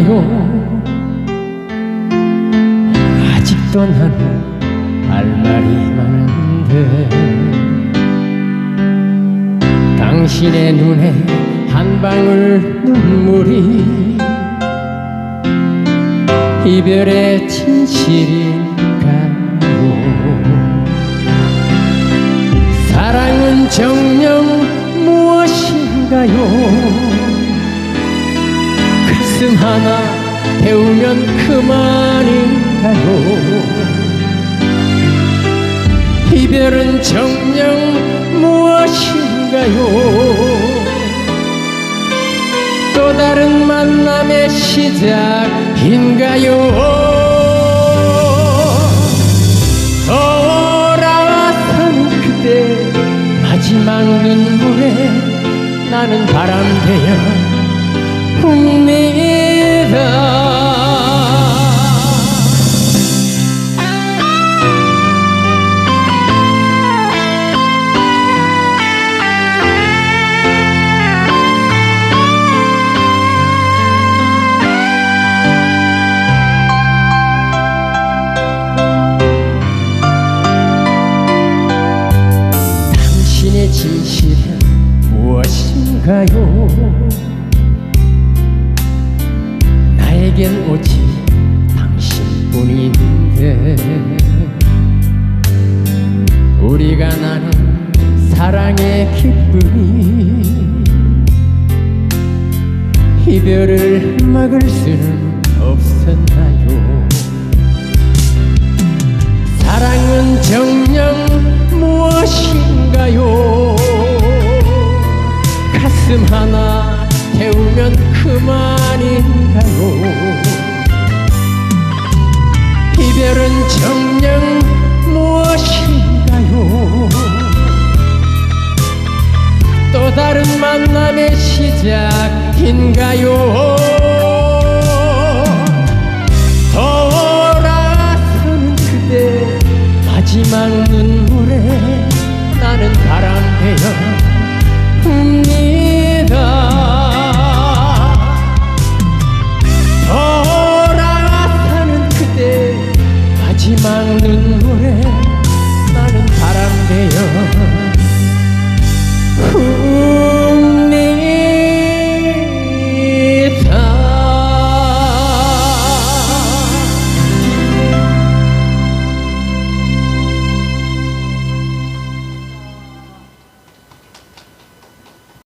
있나요? 아직도 나는 할 말이 많은데 당신의 눈에 한 방울 눈물이 이별의 진실인가요? 사랑은 정 하나 태우면 그만인가요? 이별은 정녕 무엇인가요? 또 다른 만남의 시작인가요? 돌아와서는 그대 마지막 눈물에 나는 바람 되어 가요? 나에겐 오직 당신뿐인데 우리가 나눈 사랑의 기쁨이 이별을 막을 수는 없었나요? 사랑은 정 이별은 정녕 무엇인가요? 또 다른 만남의 시작인가요?